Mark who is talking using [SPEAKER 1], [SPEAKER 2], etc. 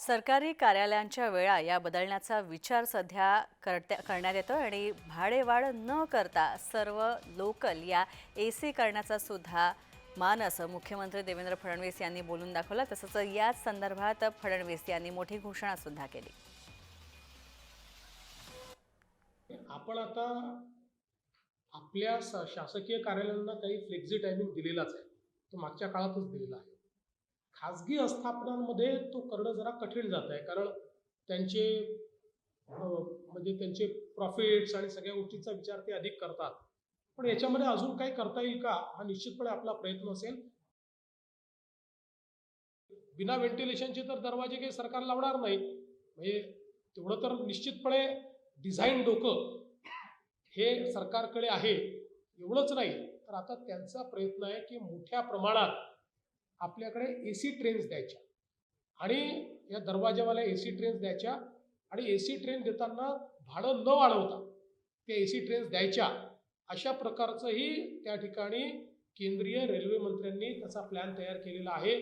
[SPEAKER 1] सरकारी कार्यालयांच्या वेळा या बदलण्याचा विचार सध्या करत्या करण्यात येतो आणि भाडेवाढ न करता सर्व लोकल या ए सी करण्याचा सुद्धा मानस मुख्यमंत्री देवेंद्र फडणवीस यांनी बोलून दाखवला. तसंच याच संदर्भात फडणवीस यांनी मोठी घोषणा सुद्धा केली.
[SPEAKER 2] आपण आता आपल्या शासकीय कार्यालयांना काही फ्लेक्झी टायमिंग दिलेलाच आहे. तो मागच्या काळातच दिलेला आहे. खाजगी आस्थापनांमध्ये तो करणं जरा कठीण जात आहे कारण त्यांचे म्हणजे त्यांचे प्रॉफिट्स आणि सगळ्या गोष्टींचा विचार ते अधिक करतात. पण याच्यामध्ये अजून काही करता येईल का? हा निश्चितपणे आपला प्रयत्न असेल. बिना व्हेंटिलेशनचे तर दरवाजे काही सरकार लावणार नाही. म्हणजे तेवढं तर निश्चितपणे डिझाईन डोकं हे सरकारकडे आहे. एवढंच नाही. तर आता त्यांचा प्रयत्न आहे की मोठ्या प्रमाणात आपल्याकडे ए सी ट्रेन्स द्यायच्या. आणि या दरवाजावाल्या ए सी ट्रेन्स द्यायच्या आणि ए सी ट्रेन देताना भाडं न वाढवता त्या ए सी ट्रेन्स द्यायच्या. अशा प्रकारचंही त्या ठिकाणी केंद्रीय रेल्वे मंत्र्यांनी त्याचा प्लॅन तयार केलेला आहे.